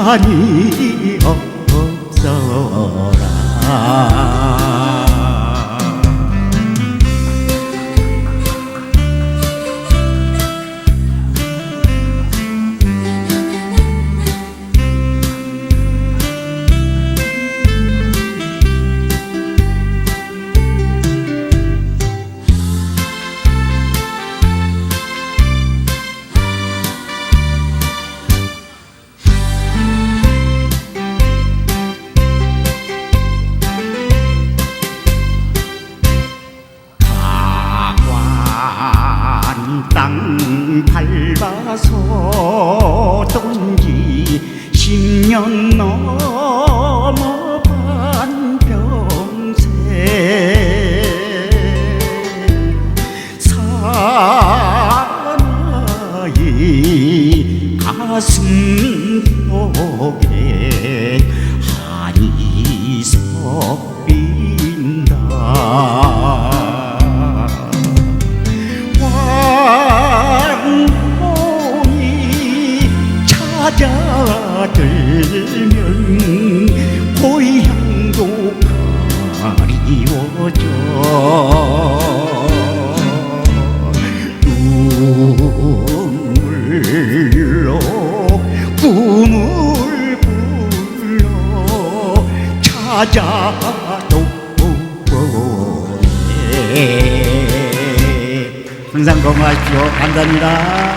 시간이 없어라 돈지 십년 넘어 반평생 사나이 가슴 속에 찾아들면 고향도 가리워져. 눈물로 꿈을 불러 찾아도 보네 항상 건강하십시오. 감사합니다